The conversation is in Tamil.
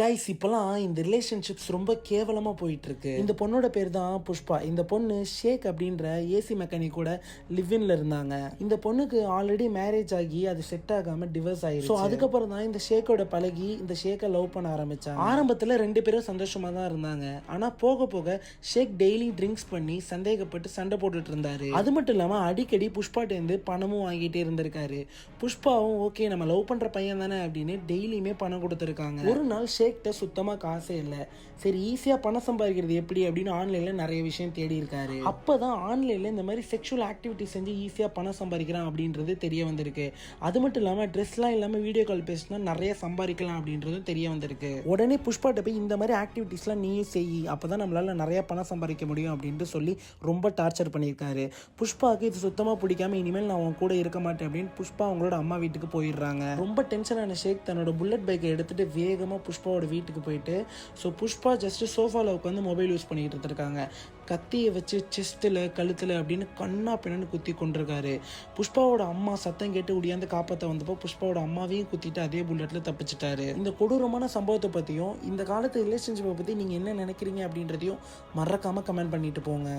கைஸ் இப்போலாம் இந்த ரிலேஷன்ஷிப்ஸ் ரொம்ப கேவலமாக போயிட்டுருக்கு. இந்த பொண்ணோட பேர் தான் புஷ்பா. இந்த பொண்ணு ஷேக் அப்படின்ற ஏசி மெக்கானிக் கூட லிவ்வின்ல இருந்தாங்க. இந்த பொண்ணுக்கு ஆல்ரெடி மேரேஜ் ஆகி அது செட் ஆகாம டிவர்ஸ் ஆயிடுச்சு ஸோ அதுக்கப்புறம் தான் இந்த ஷேக்கோட பழகி இந்த ஷேக்கை லவ் பண்ண ஆரம்பிச்சாங்க. ஆரம்பத்தில் ரெண்டு பேரும் சந்தோஷமாக தான் இருந்தாங்க. ஆனால் போக போக ஷேக் டெய்லி ட்ரிங்க்ஸ் பண்ணி சந்தேகப்பட்டு சண்டை போட்டுட்டு இருந்தாரு. அது மட்டும் இல்லாமல் அடிக்கடி புஷ்பாட்டேருந்து பணமும் வாங்கிட்டே இருந்திருக்காரு. புஷ்பாவும் ஓகே நம்ம லவ் பண்ணுற பையன் தானே அப்படின்னு டெய்லியுமே பணம் கொடுத்துருக்காங்க. ஒரு நாள் ஷேக்கிட்ட சுத்தமா காசே இல்லை. சரி ஈஸியா பணம் சம்பாதிக்கிறது எப்படி அப்படின்னு ஆன்லைன்ல நிறைய விஷயம் தேடி இருக்காரு. அப்பதான் ஆன்லைன்ல இந்த மாதிரி செக்ஷுவல் ஆக்டிவிட்டி செஞ்சு ஈஸியா பணம் சம்பாதிக்கிறான் அப்படின்றது தெரிய வந்திருக்கு. அது மட்டும் இல்லாம ட்ரெஸ்லாம் இல்லாம வீடியோ கால் பேசினா நிறைய சம்பாதிக்கலாம் அப்படின்றதும் தெரிய வந்திருக்கு. உடனே புஷ்பாட்ட போய் இந்த மாதிரி ஆக்டிவிட்டீஸ்லாம் நீயும் செய் அப்பதான் நம்மளால நிறைய பணம் சம்பாதிக்க முடியும் அப்படின்ட்டு சொல்லி ரொம்ப டார்ச்சர் பண்ணியிருக்காரு. புஷ்பாவுக்கு இது சுத்தமா பிடிக்காம இனிமேல் நான் அவன் கூட இருக்க மாட்டேன் அப்படின்னு புஷ்பா அவங்களோட அம்மா வீட்டுக்கு போயிடுறாங்க. ரொம்ப டென்ஷனான ஷேக் தன்னோட புல்லட் பைக்கை எடுத்துட்டு வேகமா புஷ்பாவோட வீட்டுக்கு போயிட்டு ஸோ புஷ்பா ஜஸ்ட்டு சோஃபாவில் உட்காந்து மொபைல் யூஸ் பண்ணிக்கிட்டு இருந்திருக்காங்க. கத்தியை வச்சு செஸ்ட்டில் கழுத்தில் அப்படின்னு கண்ணா பின்னன்னு குத்தி கொண்டிருக்காரு. புஷ்பாவோட அம்மா சத்தம் கேட்டு உடியாந்து காப்பாற்ற வந்தப்போ புஷ்பாவோட அம்மாவையும் குத்திட்டு அதே புல்லட்டில் தப்பிச்சிட்டாரு. இந்த கொடூரமான சம்பவத்தை பற்றியும் இந்த காலத்து ரிலேஷன்ஷிப்பை பற்றி நீங்கள் என்ன நினைக்கிறீங்க அப்படின்றதையும் மறக்காமல் கமெண்ட் பண்ணிட்டு போங்க.